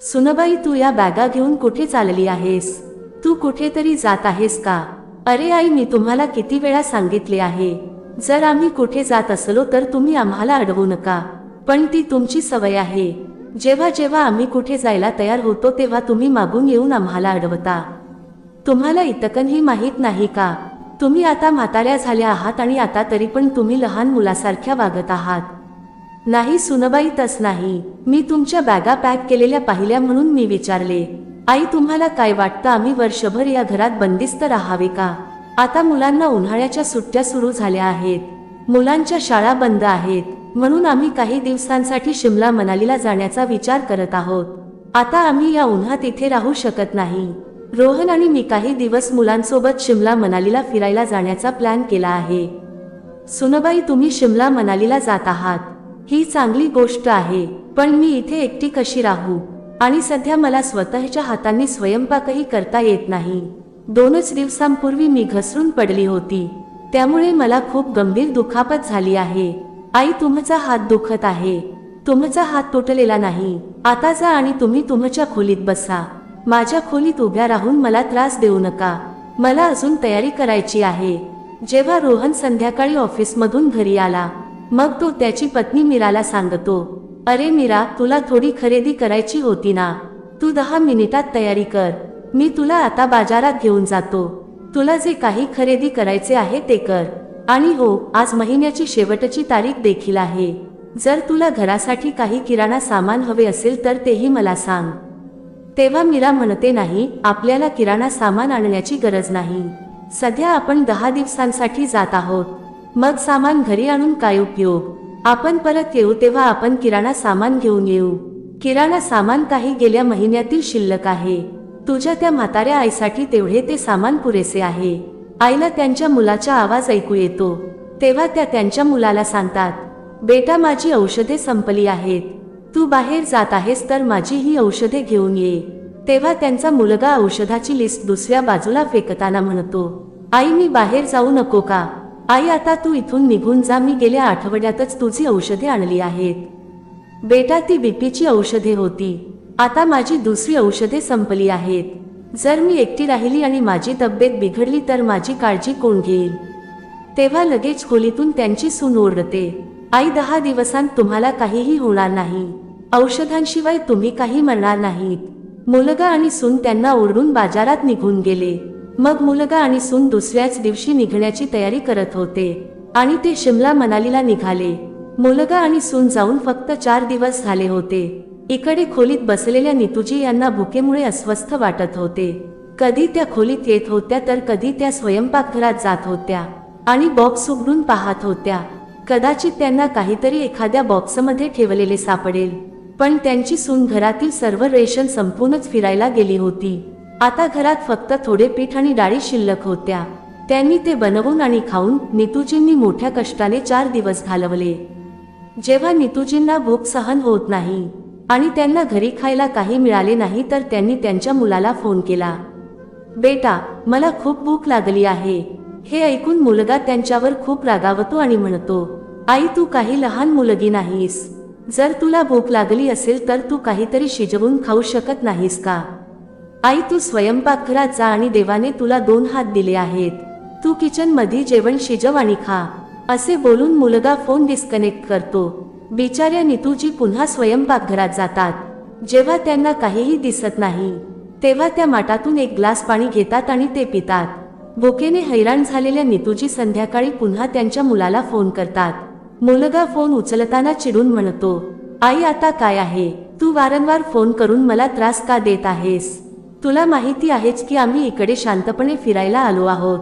सुनबाई तू या बॅगा घेऊन कुठे चालली आहेस? तू कुठेतरी जात आहेस का? अरे आई मी तुम्हाला किती वेळा सांगितले आहे. जर आम्ही कुठे जात असलो तर तुम्ही आम्हाला अडवू नका. पण ती तुमची सवय आहे. जेव्हा जेव्हा आम्ही कुठे जायला तयार होतो तेव्हा तुम्ही मागून येऊन आम्हाला अडवता. तुम्हाला इतकनही माहीत नाही का? तुम्ही आता म्हाताऱ्या झाल्या आहात आणि आता तरी पण तुम्ही लहान मुलासारख्या वागत आहात. नाही सुनबाई तस नाही. मी तुमच्या बॅगा पॅक केलेल्या पाहिल्या म्हणून मी विचारले आई तुम्हाला काय वाटतं आम्ही वर्षभर या घरात बंदिस्त राहावे का? आता मुलांना उन्हाळ्याच्या सुट्ट्या सुरू झाल्या आहेत. मुलांच्या शाळा बंद आहेत. म्हणून आम्ही काही दिवसांसाठी शिमला मनालीला जाण्याचा विचार करत आहोत. आता आम्ही या उन्हात इथे राहू शकत नाही. रोहन आणि मी काही दिवस मुलांसोबत शिमला मनालीला फिरायला जाण्याचा प्लॅन केला आहे. सुनबाई तुम्ही शिमला मनालीला जात आहात. ही चांगली गोष्ट आहे पण मी इथे एकटी कशी राहू? आणि सध्या मला स्वतःच्या हातांनी स्वयंपाकही करता येत नाही. दोनच दिवसांपूर्वी मी घसरून पडली होती. त्यामुळे मला खूप गंभीर दुखापत झाली आहे. आई तुमचा हात दुखत आहे. तुमचा हात तुटलेला नाही. आता जा आणि तुम्ही तुमच्या खोलीत बसा. माझ्या खोलीत उभ्या राहून मला त्रास देऊ नका. मला अजून तयारी करायची आहे. जेव्हा रोहन संध्याकाळी ऑफिसमधून घरी आला मग तो त्याची पत्नी मीराला सांगतो अरे मीरा तुला थोडी खरेदी करायची होती ना. तू दहा मिनिटात तयारी कर. मी तुला आता बाजारात घेऊन जातो. तुला जे काही खरेदी करायचे आहे ते कर. आणि हो आज महिन्याची शेवटची तारीख देखील आहे. जर तुला घरासाठी काही किराणा सामान हवे असेल तर तेही मला सांग. तेव्हा मीरा म्हणते नाही आपल्याला किराणा सामान आणण्याची गरज नाही. सध्या आपण दहा दिवसांसाठी जात आहोत. मग सामान घरी आणून काय उपयोग? आपण परत येऊ तेव्हा आपण किराणा सामान घेऊन येऊ. किराणा सामान काही गेल्या महिन्यातील शिल्लक आहे. तुझ्या त्या म्हाताऱ्या आईसाठी तेवढे ते सामान पुरेसे आहे. आईला त्यांच्या मुलाचा आवाज ऐकू येतो. तेव्हा त्या त्यांच्या मुलाला सांगतात बेटा माझी औषधे संपली आहेत. तू बाहेर जात आहेस तर माझी ही औषधे घेऊन ये. तेव्हा त्यांचा मुलगा औषधाची लिस्ट दुसऱ्या बाजूला फेकताना म्हणतो आई मी बाहेर जाऊ नको का? आई आता तू इथून निघून जा. मी गेल्या आठवड्यातच तुझी औषधे आणली आहेत. बेटा ती बीपीची औषधे होती. आता माझी दुसरी औषधे संपली आहेत. जर मी एकटी राहिली आणि माझी तब्येत बिघडली तर माझी काळजी कोण घेईल? तेव्हा लगेच खोलीतून त्यांची सून ओरडते. आई दहा दिवसांत तुम्हाला काहीही होणार नाही. औषधांशिवाय तुम्ही काही म्हणणार नाहीत. मुलगा आणि सून त्यांना ओरडून बाजारात निघून गेले. मग मुलगा आणि सून दुसऱ्याच दिवशी निघण्याची तयारी करत होते. आणि ते शिमला मनालीला निघाले. मुलगा आणि सून जाऊन फक्त चार दिवस झाले होते. इकडे खोलीत बसलेल्या नितूजी यांना भुकेमुळे अस्वस्थ वाटत होते. कधी त्या खोलीत येत होत्या तर कधी त्या स्वयंपाकघरात जात होत्या. आणि बॉक्स उघडून पाहत होत्या. कदाचित त्यांना काहीतरी एखाद्या बॉक्समध्ये ठेवलेले सापडेल. पण त्यांची सून घरातील सर्व रेशन संपूनच फिरायला गेली होती. आता घरात फक्त थोडे पीठ आणि डाळी शिल्लक होत्या. त्यांनी ते बनवून आणि खाऊन नितूजींनी मोठ्या कष्टाने चार दिवस घालवले. जेव्हा नितूजींना भूक सहन होत नाही आणि त्यांना घरी खायला काही मिळाले नाही तर त्यांनी त्यांच्या मुलाला फोन केला. बेटा मला खूप भूक लागली आहे. हे ऐकून मुलगा त्यांच्यावर खूप रागावतो आणि म्हणतो आई तू काही लहान मुलगी नाहीस. जर तुला भूक लागली असेल तर तू काहीतरी शिजवून खाऊ शकत नाहीस का? आई तू स्वयंपाकघरात जा आणि देवाने तुला दोन हात दिले आहेत. तू किचनमध्ये जेवण शिजव आणि खा. असे बोलून मुलगा फोन डिस्कनेक्ट करतो. बिचाऱ्या नितूजी पुन्हा स्वयंपाकघरात जातात. जेव्हा त्यांना काहीही दिसत नाही तेव्हा त्या माटातून एक ग्लास पाणी घेतात आणि ते पितात. भुकेने हैराण झालेल्या नितूजी संध्याकाळी पुन्हा त्यांच्या मुलाला फोन करतात. मुलगा फोन उचलताना चिडून म्हणतो आई आता काय आहे? तू वारंवार फोन करून मला त्रास का देत आहेस? तुला माहिती आहेच की आम्ही इकडे शांतपणे फिरायला आलो आहोत.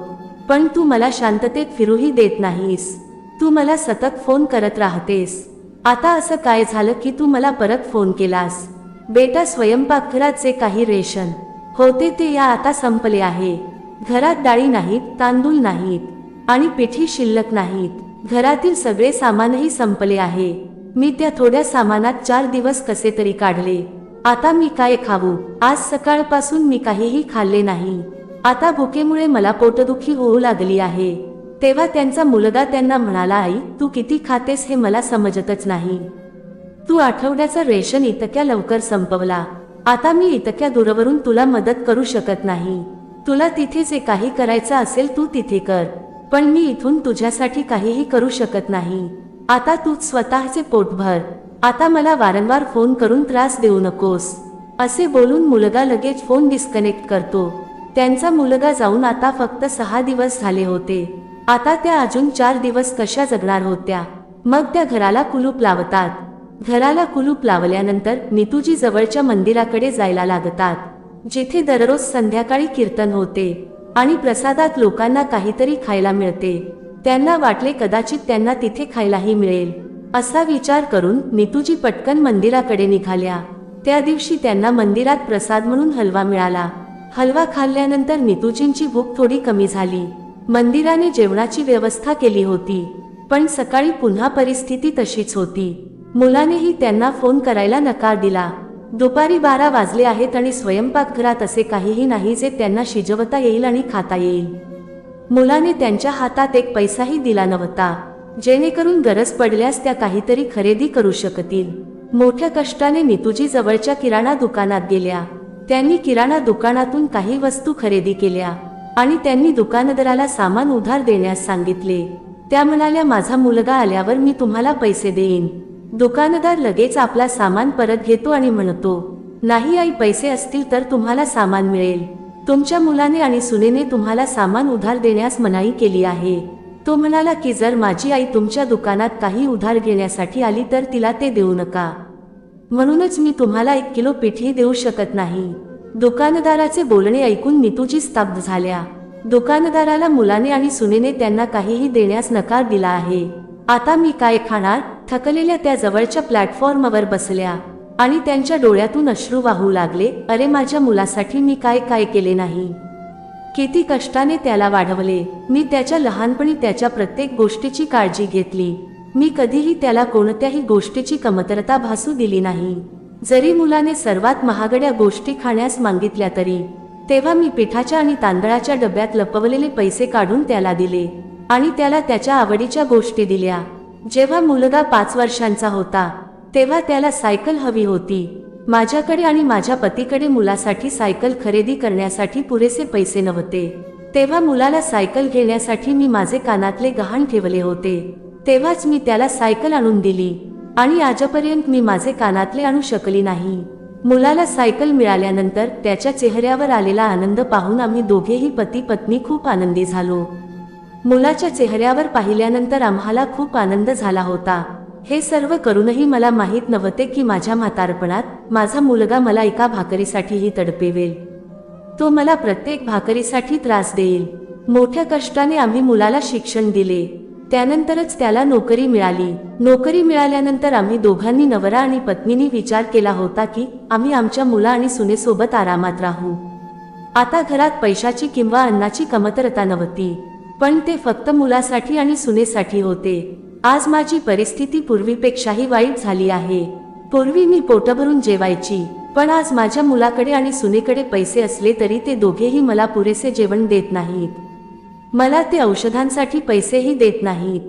पण तू मला शांततेत फिरूही देत नाहीस. तू मला सतत फोन करत राहतेस. आता असं काय झालं की तू मला परत फोन केलास? बेटा स्वयंपाकघराचे काही रेशन. होते ते या आता संपले आहे. घरात डाळी नाहीत तांदूळ नाहीत आणि पिठी शिल्लक नाहीत. घरातील सगळे सामानही संपले आहे. मी त्या थोड्या सामानात चार दिवस कसे तरी काढले. आता मी काय खाऊ? आज सकाळपासून मी काहीही खाल्ले नाही. आता भुकेमुळे मला पोटदुखी होऊ लागली आहे. तेव्हा त्यांचा मुलगा त्यांना म्हणाला आई तू किती खातेस हे मला समजतच नाही. तू आठवड्याचं रेशन इतक्या लवकर संपवला. आता मी इतक्या दूरवरून तुला मदत करू शकत नाही. तुला तिथे जे काही करायचं असेल तू तिथे कर. पण मी इथून तुझ्यासाठी काहीही करू शकत नाही. आता तू स्वतःचे पोट भर. आता मला वारंवार फोन करून त्रास देऊ नकोस. असे बोलून मुलगा लगेच फोन डिस्कनेक्ट करतो. त्यांचा मुलगा जाऊन आता फक्त सहा दिवस झाले होते. आता त्या अजून चार दिवस कशा जगणार होत्या? मग त्या घराला कुलूप लावतात. घराला कुलूप लावल्यानंतर नितूजी जवळच्या मंदिराकडे जायला लागतात. जिथे दररोज संध्याकाळी कीर्तन होते आणि प्रसादात लोकांना काहीतरी खायला मिळते. त्यांना वाटले कदाचित त्यांना तिथे खायलाही मिळेल. असा विचार करून नितूजी पटकन मंदिराकडे निघाल्या. त्या दिवशी त्यांना मंदिरात प्रसाद म्हणून हलवा मिळाला. हलवा खाल्ल्यानंतर नितूजींची भूक थोडी कमी झाली. मंदिराने जेवणाची व्यवस्था केली होती पण सकाळी पुन्हा परिस्थिती तशीच होती. मुलानेही त्यांना फोन करायला नकार दिला. दुपारी बारा वाजले आहेत आणि स्वयंपाकघरात असे काहीही नाही जे त्यांना शिजवता येईल आणि खाता येईल. मुलाने त्यांच्या हातात एक पैसाही दिला नव्हता. जेणेकरून गरज पडल्यास त्या काहीतरी खरेदी करू शकतील. मोठ्या कष्टाने नितूजी जवळच्या किराणा दुकानात गेल्या. त्यांनी किराणा दुकानातून काही वस्तू खरेदी केल्या आणि त्यांनी दुकानदाराला सामान उधार देण्यास सांगितले. त्या म्हणाल्या माझा मुलगा आल्यावर मी तुम्हाला पैसे देईन. दुकानदार लगेच आपला सामान परत घेतो आणि म्हणतो नाही आई पैसे असतील तर तुम्हाला सामान मिळेल. तुमच्या मुलाने आणि सुनेने तुम्हाला सामान उधार देण्यास मनाई केली आहे. तो म्हणाला की जर माझी आई तुमच्या दुकानात काही उधार घेण्यासाठी आली तर तिला ते देऊ नका. म्हणूनच मी तुम्हाला एक किलो पिठी देऊ शकत नाही. दुकानदाराचे बोलणे ऐकून नितूची स्तब्ध झाल्या. दुकानदाराला मुलाने आणि सुनेने त्यांना काहीही देण्यास नकार दिला आहे. आता मी काय खाणार? थकलेल्या त्या जवळच्या प्लॅटफॉर्मवर बसल्या. आणि त्यांच्या डोळ्यातून अश्रू वाहू लागले. अरे माझ्या मुलासाठी मी काय काय केले नाही? किती कष्टाने त्याला वाढवले. मी त्याच्या लहानपणी त्याच्या प्रत्येक गोष्टीची काळजी घेतली. मी कधीही त्याला कोणत्याही गोष्टीची कमतरता भासू दिली नाही. जरी मुलाने सर्वात महागड्या गोष्टी खाण्यास मागितल्या तरी तेव्हा मी पिठाच्या आणि तांदळाच्या डब्यात लपवलेले पैसे काढून त्याला दिले आणि त्याला त्याच्या आवडीच्या गोष्टी दिल्या. जेव्हा मुलगा पाच वर्षांचा होता तेव्हा त्याला सायकल हवी होती. माझ्याकडे आणि माझ्या पतीकडे मुलासाठी सायकल खरेदी करण्यासाठी पुरेसे पैसे नव्हते. तेव्हा मुलाला सायकल घेण्यासाठी मी माझे कानातले गहाण ठेवले होते. तेव्हाच मी त्याला सायकल आणून दिली आणि आजपर्यंत मी माझे कानातले आणू शकली नाही. मुलाला सायकल मिळाल्यानंतर त्याच्या चेहऱ्यावर आलेला आनंद पाहून आम्ही दोघेही पती पत्नी खूप आनंदी झालो. मुलाच्या चेहऱ्यावर पाहिल्यानंतर आम्हाला खूप आनंद झाला होता. हे सर्व करूनही मला माहीत नव्हते की माझ्या म्हातारपणात माझा मुलगा मला एका भाकरीसाठीही तडपेवेल. तो मला प्रत्येक भाकरीसाठी त्रास देईल. मोठ्या कष्टाने आम्ही मुलाला शिक्षण दिले. त्यानंतरच त्याला नोकरी मिळाली. नोकरी मिळाल्यानंतर आम्ही दोघांनी नवरा आणि पत्नीनी विचार केला होता की आम्ही आमच्या मुला आणि सुनेसोबत आरामात राहू. आता घरात पैशाची किंवा अन्नाची कमतरता नव्हती पण ते फक्त मुलासाठी आणि सुनेसाठी होते. आज माझी परिस्थिती पूर्वीपेक्षाही वाईट झाली आहे. पूर्वी मी पोटभरून जेवायची पण आज माझ्या मुलाकडे आणि सुनेकडे पैसे असले तरी ते दोघेही मला पुरेसे जेवण देत नाहीत. मला ते औषधांसाठी पैसेही देत नाहीत.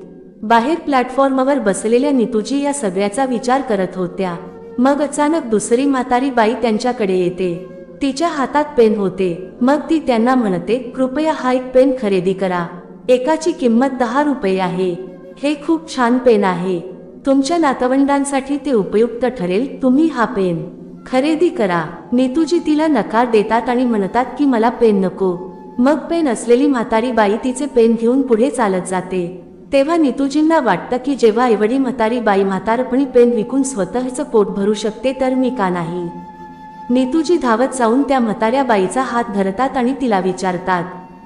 बाहेर प्लॅटफॉर्मवर बसलेल्या नितूजी या सगळ्याचा विचार करत होत्या. मग अचानक दुसरी म्हातारी बाई त्यांच्याकडे येते. तिच्या हातात पेन होते. मग ती त्यांना म्हणते कृपया हा एक पेन खरेदी करा. एकाची किंमत दहा रुपये आहे. हे खूप छान पेन आहे. तुमच्या नातवंडांसाठी ते उपयुक्त ठरेल. तुम्ही हा पेन खरेदी करा. नेतूजी तिला नकार देतात आणि म्हणतात की मला पेन नको. मग पेन असलेली म्हातारी बाई तिचे पेन घेऊन पुढे चालत जाते. तेव्हा नितूजींना वाटतं की जेव्हा एवढी म्हातारी बाई म्हातारपणी पेन विकून स्वतःचं पोट भरू शकते तर मी का नाही? नेतूजी धावत जाऊन त्या म्हाताऱ्या बाईचा हात धरतात आणि तिला विचारतात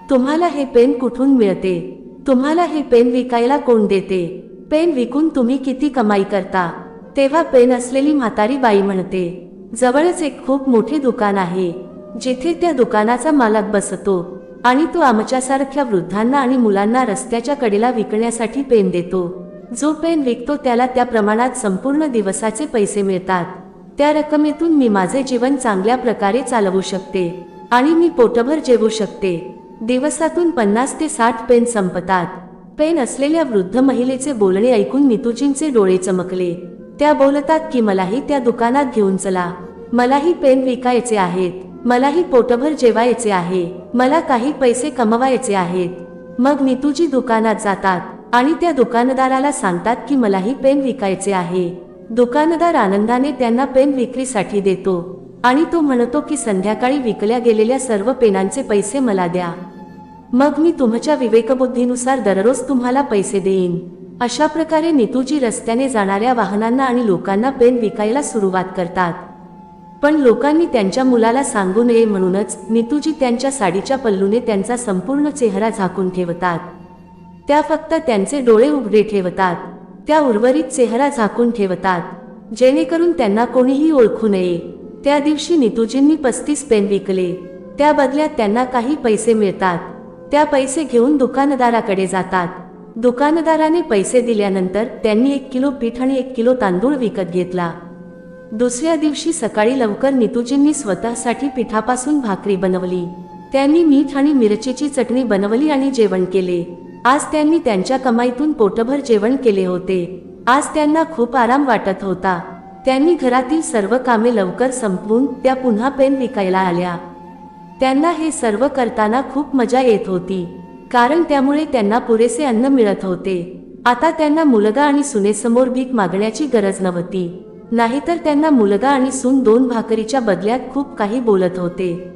तुम्हाला हे पेन कुठून मिळते? तुम्हाला हे पेन विकायला कोण देते? पेन विकून तुम्ही किती कमाई करता? तेव्हा पेन असलेली म्हातारी बाई म्हणते जवळच एक खूप मोठे दुकान आहे जिथे त्या दुकानाचा मालक बसतो आणि तो आमच्यासारख्या वृद्धांना आणि मुलांना रस्त्याच्या कडेला विकण्यासाठी पेन देतो. जो पेन विकतो त्याला त्या प्रमाणात संपूर्ण दिवसाचे पैसे मिळतात. त्या रकमेतून मी माझे जीवन चांगल्या प्रकारे चालवू शकते आणि मी पोटभर जेवू शकते. दिवसातून पन्नास ते साठ पेन संपतात. पेन असलेल्या वृद्ध महिलेचे बोलणे ऐकून नितूजींचे डोळे चमकले. त्या बोलतात की मलाही त्या दुकानात घेऊन चला. मलाही पेन विकायचे आहेत. मलाही पोटभर जेवायचे आहे. मला काही पैसे कमवायचे आहेत. मग नितूजी दुकानात जातात आणि त्या दुकानदाराला सांगतात की मलाही पेन विकायचे आहे. दुकानदार आनंदाने त्यांना पेन विक्रीसाठी देतो. आणि तो म्हणतो की संध्याकाळी विकल्या गेलेल्या सर्व पेनांचे पैसे मला द्या. मग मी तुमच्या विवेकबुद्धीनुसार दररोज तुम्हाला पैसे देईन. अशा प्रकारे नितूजी रस्त्याने जाणाऱ्या वाहनांना आणि लोकांना पेन विकायला सुरुवात करतात. पण लोकांनी त्यांच्या मुलाला सांगू नये म्हणूनच नितूजी त्यांच्या साडीच्या पल्लूने त्यांचा संपूर्ण चेहरा झाकून ठेवतात. त्या फक्त त्यांचे डोळे उघडे ठेवतात. त्या उर्वरित चेहरा झाकून ठेवतात. जेणेकरून त्यांना कोणीही ओळखू नये. त्या दिवशी नितूजींनी पस्तीस पेन विकले. त्या बदल्यात त्यांना काही पैसे मिळतात. त्या पैसे घेऊन दुकानदाराकडे जातात. दुकानदाराने पैसे दिल्यानंतर त्यांनी एक किलो पीठ आणि एक किलो तांदूळ विकत घेतला. दुसऱ्या दिवशी सकाळी लवकर नितूजींनी स्वतःसाठी पिठापासून भाकरी बनवली. त्यांनी मीठ आणि मिरचीची चटणी बनवली आणि जेवण केले. आज त्यांनी त्यांच्या कमाईतून पोटभर जेवण केले होते. आज त्यांना खूप आराम वाटत होता. त्यांनी घरातील सर्व कामे लवकर संपवून त्या पुन्हा पेन विकायला आल्या. त्यांना हे सर्व करताना खूप मजा येत होती कारण त्यामुळे त्यांना पुरेसे अन्न मिळत होते. आता त्यांना मुलगा आणि सुनेसमोर भीक मागण्याची गरज नव्हती. नाहीतर त्यांना मुलगा आणि सून दोन भाकरीच्या बदल्यात खूप काही बोलत होते.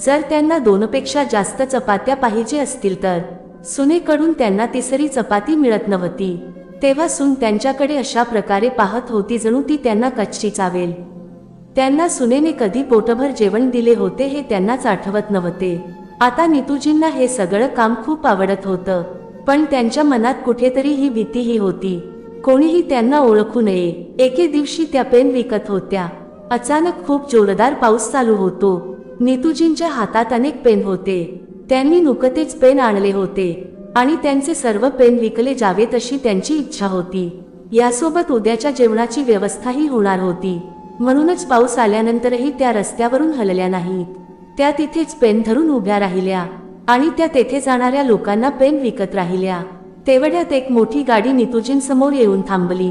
जर त्यांना दोनपेक्षा जास्त चपात्या पाहिजे असतील तर सुनेकडून त्यांना तिसरी चपाती मिळत नव्हती. तेव्हा सून त्यांच्याकडे अशा प्रकारे पाहत होती जणू ती त्यांना कच्ची चावेल. त्यांना सुनेने कधी पोटभर जेवण दिले होते हे त्यांनाच आठवत नव्हते. आता नितूजींना हे सगळं काम खूप आवडत होतं. पण त्यांच्या मनात कुठेतरी ही भीतीही होती. कोणीही त्यांना ओळखू नये. एके दिवशी त्या पेन विकत होत्या. अचानक खूप जोरदार पाऊस चालू होतो. नितूजींच्या हातात अनेक पेन होते. त्यांनी नुकतेच पेन आणले होते. आणि त्यांचे सर्व पेन विकले जावेत अशी त्यांची इच्छा होती. यासोबत उद्याच्या जेवणाची व्यवस्थाही होणार होती. म्हणूनच पाऊस आल्यानंतरही त्या रस्त्यावरून हलल्या नाहीत. त्या तिथेच पेन धरून उभ्या राहिल्या आणि त्या तेथे जाणाऱ्या लोकांना पेन विकत राहिल्या. तेवढ्यात एक मोठी गाडी नितुजींसमोर येऊन थांबली.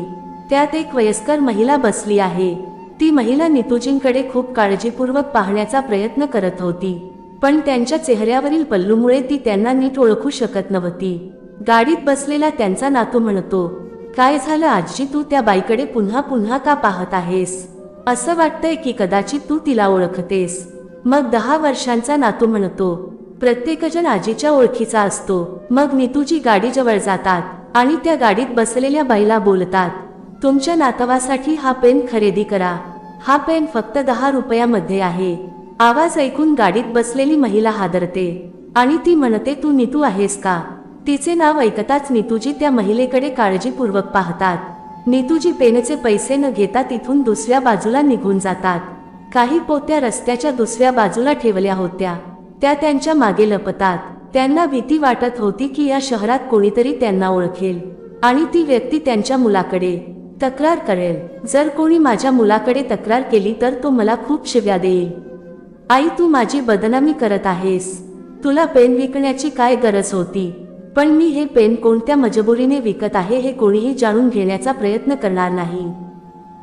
त्यात एक वयस्कर महिला बसली आहे. ती महिला नितुजींकडे खूप काळजीपूर्वक पाहण्याचा प्रयत्न करत होती. पण त्यांच्या चेहऱ्यावरील पल्लूमुळे ती त्यांना नीट ओळखू शकत नव्हती. गाडीत बसलेला त्यांचा नातू म्हणतो काय झालं आजी? तू त्या बाईकडे पुन्हा पुन्हा का पाहत आहेस? असं वाटतंय की कदाचित तू तिला ओळखतेस. मग दहा वर्षांचा नातू म्हणतो प्रत्येकजण आजीच्या ओळखीचा असतो. मग नितूजी गाडी जवळ जातात आणि त्या गाडीत बसलेल्या बाईला बोलतात तुमच्या नातवासाठी हा पेन खरेदी करा. हा पेन फक्त दहा रुपयामध्ये आहे. आवाज ऐकून गाडीत बसलेली महिला हादरते. आणि ती म्हणते तू नितू आहेस का? तिचे नाव ऐकताच नितूजी त्या महिलेकडे काळजीपूर्वक पाहतात. नितूजी पेनचे पैसे न घेता तिथून दुसऱ्या बाजूला निघून जातात. काही पोत्या रस्त्याच्या दुसऱ्या बाजूला ठेवल्या होत्या. त्या त्यांच्या मागे लपतात. त्यांना भीती वाटत होती की या शहरात कोणीतरी त्यांना ओळखेल. आणि ती व्यक्ती त्यांच्या मुलाकडे तक्रार करेल. जर कोणी माझ्या मुलाकडे तक्रार केली तर तो मला खूप शिव्या देईल. आई तू माझी बदनामी करत आहेस. तुला पेन विकण्याची काय गरज होती? पण मी हे पेन कोणत्या मजबुरीने विकत आहे हे कोणीही जाणून घेण्याचा प्रयत्न करणार नाही.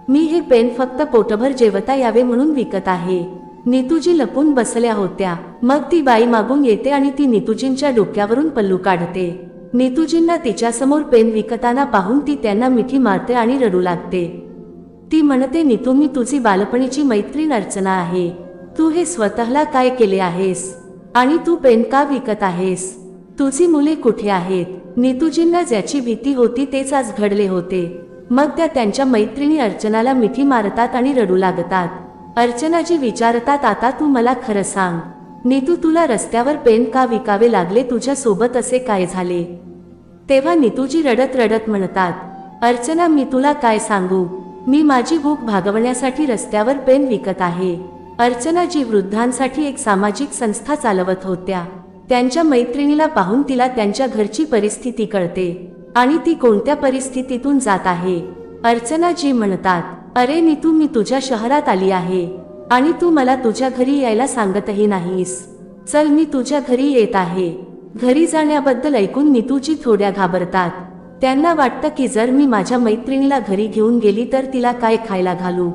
मी हे पेन फक्त पोटभर जेवता यावे म्हणून विकत आहे. नितूजी लपून बसल्या होत्या. मग ती बाई मागून येते आणि ती नितूजींच्या डोक्यावरून पल्लू काढते. नितूजींना तिच्यासमोर पेन विकताना पाहून ती त्यांना मिठी मारते आणि रडू लागते. ती म्हणते नितू मी तुझी बालपणीची मैत्रीण अर्चना आहे. तू हे स्वतःला काय केले आहेस? आणि तू पेन का विकत आहेस? तुझी मुले कुठे आहेत? नितूजींना ज्याची भीती होती तेच आज घडले होते. मग त्या त्यांच्या मैत्रिणी अर्चनाला मिठी मारतात आणि रडू लागतात. अर्चनाजी विचारतात आता तू मला खरं सांग. नीतू तुला रस्त्यावर पेन का विकावे लागले? तुझ्या सोबत असे काय झाले? तेव्हा नितूजी रडत रडत म्हणतात अर्चना मी तुला काय सांगू? मी माझी भूक भागवण्यासाठी रस्त्यावर पेन विकत आहे. अर्चना जी वृद्धांसाठी एक सामाजिक संस्था चालवत होत्या. त्यांच्या मैत्रिणीला पाहून तिला त्यांच्या घरची परिस्थिती कळते आणि ती कोणत्या परिस्थितीतून जात आहे. अर्चना जी म्हणतात अरे नीतू मी तुझ्या शहरात आली आहे आणि तू मला तुझ्या घरी यायला सांगतही नाहीस. चल मी तुझ्या घरी येत आहे. घरी जाण्याबद्दल ऐकून नीतूची थोड्या घाबरतात. त्यांना वाटतं की जर मी माझ्या मैत्रिणीला घरी घेऊन गेली तर तिला काय खायला घालू.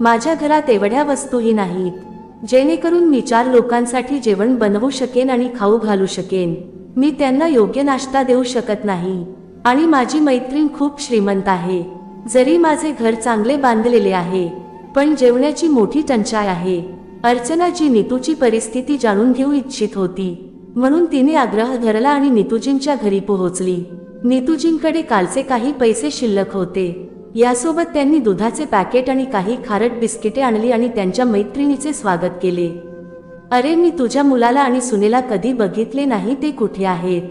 माझ्या घरात एवढ्या वस्तूही नाहीत जेणेकरून मी चार लोकांसाठी जेवण बनवू शकेन आणि खाऊ घालू शकेन. मी त्यांना योग्य नाश्ता देऊ शकत नाही आणि माझी मैत्रीण खूप श्रीमंत आहे. जरी माझे घर चांगले बांधलेले आहे पण जेवण्याची मोठी टंचाई आहे. अर्चना जी नीतूची परिस्थिती जाणून घेऊ इच्छित होती. म्हणून तिने आग्रह धरला आणि नीतूजींच्या घरी पोहोचली. नीतूजींकडे कालचे काही पैसे शिल्लक होते. यासोबत त्यांनी दुधाचे पॅकेट आणि काही खारट बिस्किटे आणली आणि त्यांच्या मैत्रिणीचे स्वागत केले. अरे मी तुझ्या मुलाला आणि सुनेला कधी बघितले नाही ते कुठे आहेत?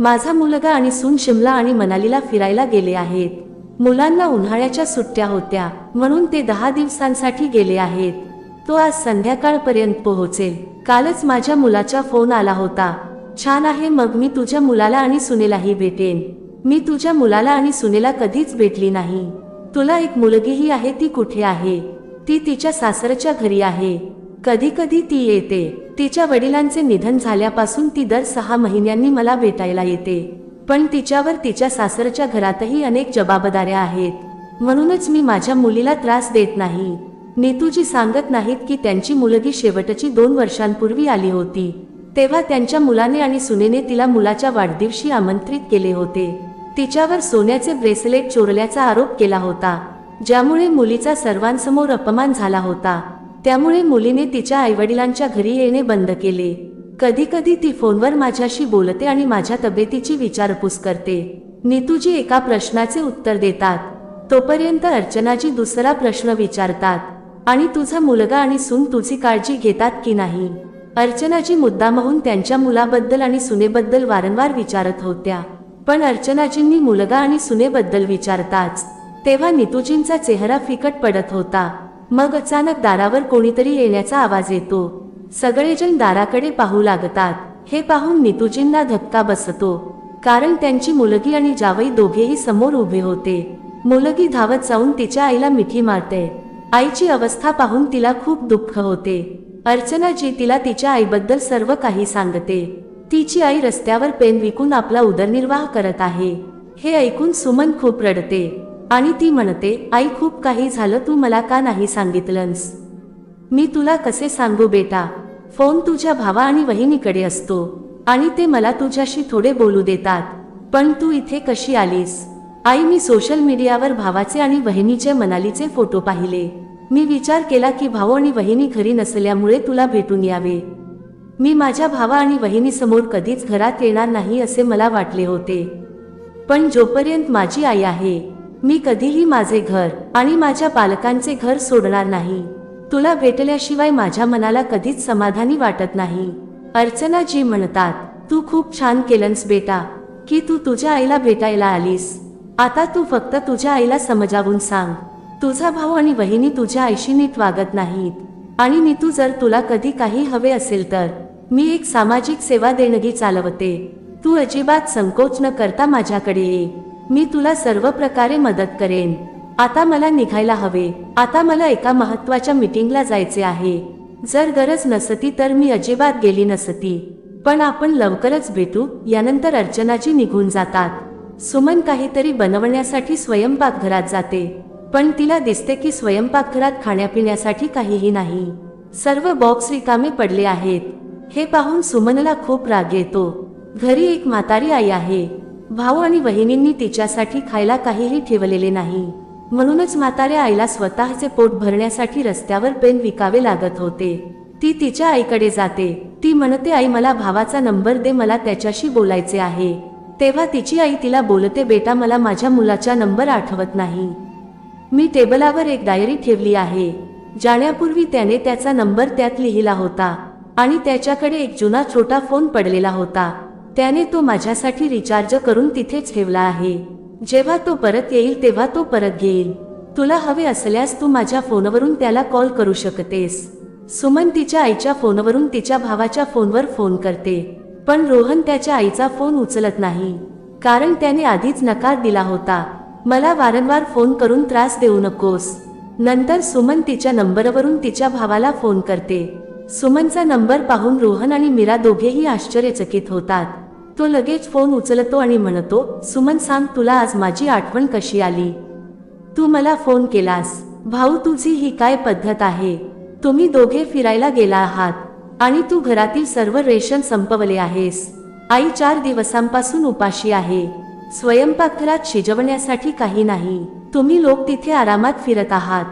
माझा मुलगा आणि सून शिमला आणि मनालीला फिरायला गेले आहेत. मुलांना उन्हाळ्याच्या सुट्ट्या होत्या म्हणून ते दहा दिवसांसाठी गेले आहेत. तो आज संध्याकाळपर्यंत पोहोचेल. कालच माझ्या मुलाचा फोन आला होता. छान आहे मग मी तुझ्या मुलाला आणि सुनेलाही भेटेन. मी तुझ्या मुलाला आणि सुनेला कधीच भेटली नाही. तुला एक मुलगीही आहे ती कुठे आहे? ती तिच्या सासरच्या घरी आहे. कधी कधी ती येते. तिच्या वडिलांचे निधन झाल्यापासून ती दर सहा महिन्यांनी मला भेटायला येते. पण तिच्यावर तिच्या सासरच्या घरातही अनेक जबाबदाऱ्या आहेत. म्हणूनच मी माझ्या मुलीला त्रास देत नाही. नीतूजी सांगत नाहीत की त्यांची मुलगी शेवटची दोन वर्षांपूर्वी आली होती. तेव्हा त्यांच्या मुलाने आणि सुनेने तिला मुलाच्या वाढदिवशी आमंत्रित केले होते. तिच्यावर सोन्याचे ब्रेसलेट चोरल्याचा आरोप केला होता ज्यामुळे मुलीचा सर्वांसमोर अपमान झाला होता. त्यामुळे मुलीने तिच्या आईवडिलांच्या घरी येणे बंद केले. कधी कधी ती फोनवर माझ्याशी बोलते आणि माझ्या तब्येतीची विचारपूस करते. नीतूजी एका प्रश्नाचे उत्तर देतात. तोपर्यंत अर्चनाजी दुसरा प्रश्न विचारतात आणि तुझा मुलगा आणि सून तुझी काळजी घेतात की नाही? अर्चनाजी मुद्दामहून त्यांच्या मुलाबद्दल आणि सुनेबद्दल वारंवार विचारत होत्या. पण अर्चनाजींनी मुलगा आणि सुनेबद्दल विचारताच. तेव्हा नितूजींचा चेहरा फिकट पडत होता. मग अचानक दारावर कोणीतरी येण्याचा आवाज येतो. सगळेजण दाराकडे पाहू लागतात. हे पाहून नितूजींना धक्का बसतो. कारण त्यांची मुलगी आणि जावई दोघेही समोर उभे होते. मुलगी धावत जाऊन तिच्या आईला मिठी मारते. आईची अवस्था पाहून तिला खूप दुःख होते. अर्चनाजी तिला तिच्या आईबद्दल सर्व काही सांगते. तिची आई रस्त्यावर पेन विकून आपला उदरनिर्वाह करत आहे. हे ऐकून सुमन खूप रडते. आणि ती म्हणते आई खूप काही झालं तू मला का नाही सांगितलंस? मी तुला कसे सांगू बेटा? फोन तुझ्या भावा आणि वहिनीकडे असतो. आणि ते मला तुझ्याशी थोडे बोलू देतात. पण तू इथे कशी आलीस? आई मी सोशल मीडियावर भावाचे आणि वहिनीचे मनालीचे फोटो पाहिले. मी विचार केला की भाऊ आणि वहिनी घरी नसल्यामुळे तुला भेटून यावे. मी माझ्या भावा आणि वहिनीसमोर कधीच घरात येणार नाही असे मला वाटले होते. पण जोपर्यंत माझी आई आहे मी कधीही माझे घर आणि माझ्या पालकांचे घर सोडणार नाही. तुला भेटल्याशिवाय माझ्या मनाला कधीच समाधानी वाटत नाही. अर्चना जी म्हणतात तू खूप छान केलंस बेटा की तू तुझ्या आईला भेटायला आलीस. आता तू फक्त तुझ्या आईला समजावून सांग. तुझा भाऊ आणि वहिनी तुझ्या आईशी नीट वागत नाहीत आणि नीतू जर तुला कधी काही हवे असेल तर मी एक सामाजिक सेवा देणगी चालवते. तू अजिबात संकोच न करता माझ्याकडे ये. मी तुला सर्व प्रकारे मदत करेन. आता मला निघायला हवे. आता मला एका महत्त्वाच्या मीटिंगला जायचे आहे. जर गरज नसती तर मी अजिबात गेली नसती. पण आपण लवकरच भेटू यानंतर अर्चनाजी निघून जातात. सुमन काहीतरी बनवण्यासाठी स्वयंपाकघरात जाते. पण तिला दिसते की स्वयंपाकघरात खाण्यापिण्यासाठी काहीही नाही. सर्व बॉक्स रिकामे पडले आहेत. हे पाहून सुमनला खूप राग येतो. घरी एक म्हातारी आई आहे. भाऊ आणि वहिनींनी तिच्यासाठी खायला काहीही ठेवलेले नाही. म्हणूनच म्हाताऱ्या आईला स्वतःचे पोट भरण्यासाठी रस्त्यावर पेन विकावे लागत होते. ती तिच्या आईकडे जाते. ती म्हणते आई मला भावाचा नंबर दे मला त्याच्याशी बोलायचे आहे. तेव्हा तिची आई तिला बोलते बेटा मला माझ्या मुलाचा नंबर आठवत नाही. मी टेबलावर एक डायरी ठेवली आहे. जाण्यापूर्वी त्याने त्याचा नंबर त्यात लिहिला होता. आणि त्याच्याकडे एक जुना छोटा फोन पडलेला होता. त्याने तो माझ्यासाठी रिचार्ज करून तिथेच ठेवला आहे. जेव्हा तो परत येईल तेव्हा तो परत घेईल. तुला हवे असल्यास तू माझ्या फोनवरून त्याला कॉल करू शकतेस. सुमन तिच्या आईच्या फोनवरून तिच्या भावाच्या फोनवर फोन करते. पण रोहन त्याच्या आईचा फोन उचलत नाही. कारण त्याने आधीच नकार दिला होता. मला वारंवार फोन करून त्रास देऊ नकोस. नंतर सुमन तिच्या नंबरवरून तिच्या भावाला फोन करते. सुमनचा नंबर पाहून रोहन आणि मीरा दोघेही आश्चर्यचकित होतात. तो लगेच फोन उचलतो आणि म्हणतो सुमन सांग तुला आज माझी आठवण कशी आली? तू मला फोन केलास. भाऊ तुझी ही काय पद्धत आहे? तुम्ही दोघे फिरायला गेला आहात आणि तू घरातील सर्व रेशन संपवले आहेस. आई चार दिवसांपासून उपाशी आहे. स्वयंपाकघरात शिजवण्यासाठी काही नाही. तुम्ही लोक तिथे आरामात फिरत आहात.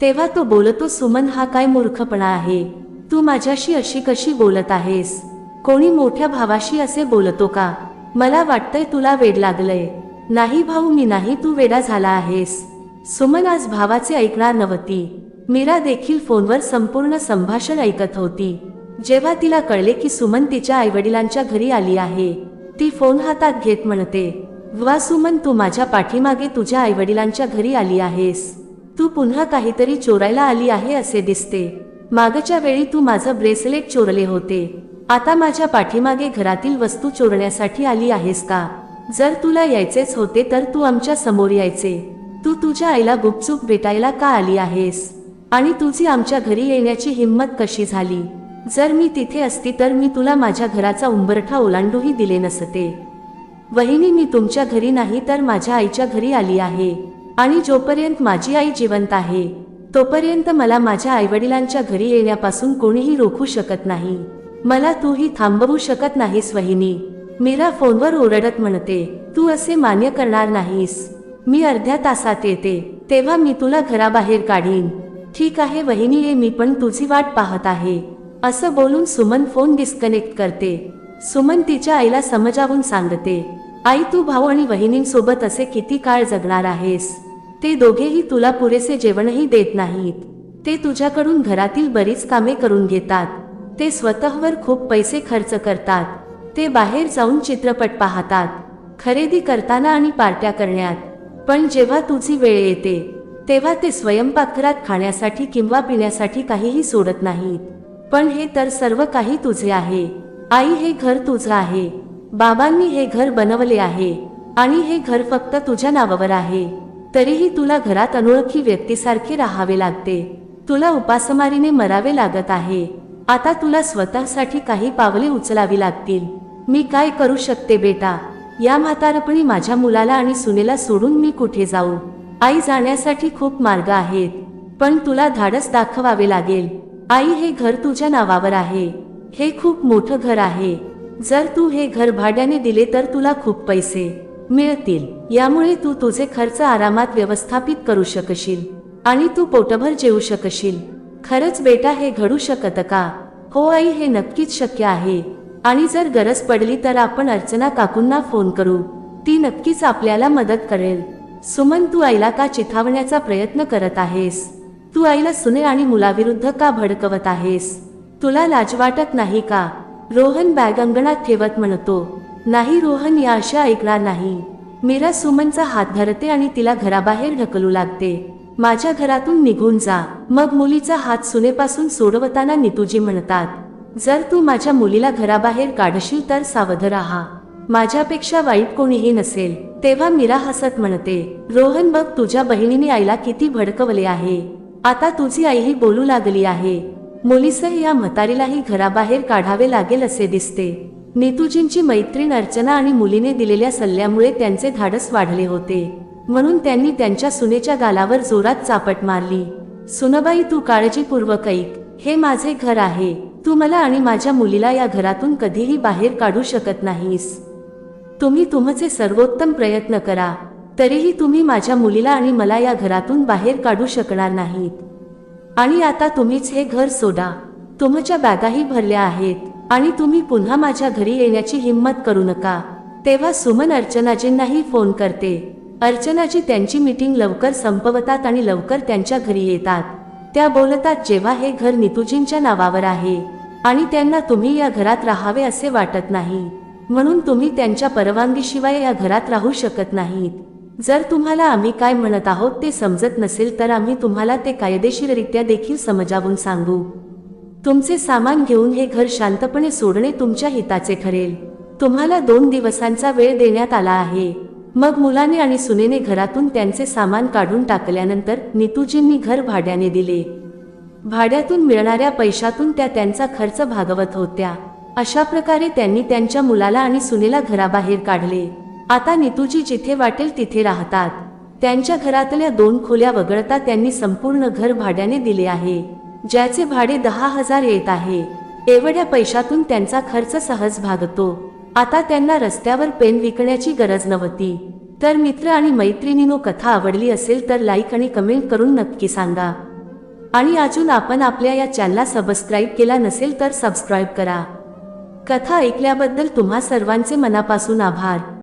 तेव्हा तो बोलतो सुमन हा काय मूर्खपणा आहे? तू माझ्याशी अशी कशी बोलत आहेस? कोणी मोठ्या भावाशी असे बोलतो का? मला वाटतंय तुला वेड लागलंय. नाही भाऊ मी नाही तू वेडा झाला आहेस. सुमन आज भावाचे ऐकणार नव्हती. मीरा देखील फोनवर संपूर्ण संभाषण ऐकत होती. जेव्हा तिला कळले की सुमन तिच्या आईवडिलांच्या घरी आली आहे ती फोन हातात घेत म्हणते वा सुमन तू माझ्या पाठीमागे तुझ्या आईवडिलांच्या घरी आली आहेस. तू पुन्हा काहीतरी चोरायला आली आहे असे दिसते. मागच्या वेळी तू माझं ब्रेसलेट चोरले होते. आता माझ्या पाठीमागे घरातील वस्तू चोरण्यासाठी आली आहेस का? जर तुला यायचेच होते तर तू आमच्यासमोर यायचे. तू तुझ्या आईला गुपचूप भेटायला का आली आहेस? आणि तुझी आमच्या घरी येण्याची हिंमत कशी झाली? जर मी तिथे असती तर मी तुला माझ्या घराचा उंबरठा ओलांडूही दिले नसते. वहिनी मी तुमच्या घरी नाही तर माझ्या आईच्या घरी आली आहे. आणि जोपर्यंत माझी आई जिवंत आहे तोपर्यंत मला माझ्या आईवडिलांच्या घरी येण्यापासून कोणीही रोखू शकत नाही. मला तूही थांबवू शकत नाहीस वहिनी. मीरा फोनवर ओरडत म्हणते तू असे मान्य करणार नाहीस. मी अर्ध्या तासात येते. तेव्हा मी तुला घराबाहेर काढीन. ठीक आहे वहिनी ये. मी पण तुझी वाट पाहत आहे. असं बोलून सुमन फोन डिस्कनेक्ट करते. सुमन तिच्या आईला समजावून सांगते आई तू भाऊ आणि वहिनींसोबत असे किती काळ जगणार आहेस? ते दोघेही तुला पुरेसे जेवणही देत नाहीत. ते तुझ्याकडून घरातील बरीच कामे करून घेतात. ते स्वतःवर खूप पैसे खर्च करतात. ते बाहेर जाऊन चित्रपट पाहतात. खरेदी करताना आणि पार्ट्या करण्यात. पण जेव्हा तुझी वेळ येते तेव्हा ते स्वयंपाकघरात खाण्यासाठी किंवा पिण्यासाठी काहीही सोडत नाहीत. पण हे तर सर्व काही तुझे आहे. आई हे घर तुझं आहे. बाबांनी हे घर बनवले आहे. आणि हे घर फक्त तुझ्या नावावर आहे. तरीही तुला घरात अनोळखी व्यक्तीसारखे राहावे लागते. तुला उपासमारीने मरावे लागत आहे. आता तुला स्वतःसाठी काही पावले उचलावी लागतील. मी काय करू शकते बेटा? या म्हातारपणी माझ्या मुलाला आणि सुनेला सोडून मी कुठे जाऊ? आई जाण्यासाठी खूप मार्ग आहेत. पण तुला धाडस दाखवावे लागेल. आई हे घर तुझ्या नावावर आहे. हे खूप मोठं घर आहे. जर तू हे घर भाड्याने दिले तर तुला खूप पैसे. मिळतील. यामुळे तू तुझे खर्च आरामात व्यवस्थापित करू शकशील आणि तू पोटभर जेवू शकशील. खरंच बेटा हे घडू शकत का? हो आई हे नक्कीच शक्य आहे. आणि जर गरज पडली तर आपण अर्चना काकूंना फोन करू. ती नक्कीच आपल्याला मदत करेल. सुमन तू आईला का चिथावण्याचा प्रयत्न करत आहेस? तू आईला सुने आणि मुलाविरुद्ध का भडकवत आहेस? तुला लाज वाटत नाही का? रोहन बॅग अंगणात ठेवत म्हणतो. नाही रोहन या अशा ऐकणार नाही. मीरा सुमनचा हात धरते आणि तिला घराबाहेर ढकलू लागते. माझ्या घरातून निघून जा. मग मुलीचा हात सुनेपासून सोडवताना नितुजी म्हणतात जर तू माझ्या मुलीला घराबाहेर काढशील तर सावध राहा. माझ्यापेक्षा वाईट कोणीही नसेल. तेव्हा मीरा हसत म्हणते रोहन बघ तुझ्या बहिणीने आईला किती भडकवले आहे. आता तुझी आईही बोलू लागली आहे. मुलीसह या म्हातारीलाही घराबाहेर काढावे लागेल असे दिसते. नेतूजींची मैत्रीण अर्चना आणि मुलीने दिलेल्या सल्ल्यामुळे त्यांचे धाडस वाढले होते. म्हणून त्यांनी त्यांच्या सुनेच्या गालावर जोरात चापट मारली. सुनबाई तू काळजीपूर्वक ऐक. हे माझे घर आहे. तू मला आणि माझ्या मुलीला या घरातून कधीही बाहेर काढू शकत नाहीस. तुम्ही तुमचे सर्वोत्तम प्रयत्न करा. तरीही तुम्ही माझ्या मुलीला आणि मला या घरातून बाहेर काढू शकणार नाहीत. आणि आता तुम्हीच हे घर सोडा. तुमच्या बॅगाही भरल्या आहेत. आणि तुम्ही पुन्हा माझ्या घरी येण्याची हिंमत करू नका. तेव्हा सुमन अर्चनाजींनाही फोन करते. अर्चनाजी त्यांची मीटिंग लवकर संपवतात आणि लवकर त्यांच्या घरी येतात. त्या बोलतात जेव्हा हे घर नितुजींच्या नावावर आहे आणि त्यांना तुम्ही या घरात राहावे असे वाटत नाही म्हणून तुम्ही त्यांच्या परवानगीशिवाय या घरात राहू शकत नाहीत. जर तुम्हाला आम्ही काय म्हणत आहोत ते समजत नसेल तर आम्ही तुम्हाला ते कायदेशीररित्या देखील समजावून सांगू. तुमचे सामान घेऊन हे घर शांतपणे सोडणे तुमच्या हिताचे ठरेल. तुम्हाला दोन दिवसांचा वेळ देण्यात आला आहे. मग मुलाने आणि सुनेने घरातून त्यांचे सामान काढून टाकल्यानंतर नितूजींनी घर भाड्याने दिले. भाड्यातून मिळणाऱ्या पैशातून त्या त्यांचा खर्च भागवत होत्या. अशा प्रकारे त्यांनी त्यांच्या मुलाला आणि सुनेला घराबाहेर काढले. आता नितूजी जिथे वाटेल तिथे राहतात. त्यांच्या घरातल्या दोन खोल्या वगळता त्यांनी संपूर्ण घर भाड्याने दिले आहे. ज्याचे भाडे दहा हजार येत आहे एवढ्या पैशातून त्यांचा खर्च सहज भागतो. आता त्यांना रस्त्यावर पेन विकण्याची गरज नव्हती. तर मित्र आणि मैत्रिणीनो कथा आवडली असेल तर लाईक आणि कमेंट करून नक्की सांगा. आणि अजून आपण आपल्या या चॅनलला सबस्क्राईब केला नसेल तर सबस्क्राईब करा. कथा ऐकल्याबद्दल तुम्हा सर्वांचे मनापासून आभार.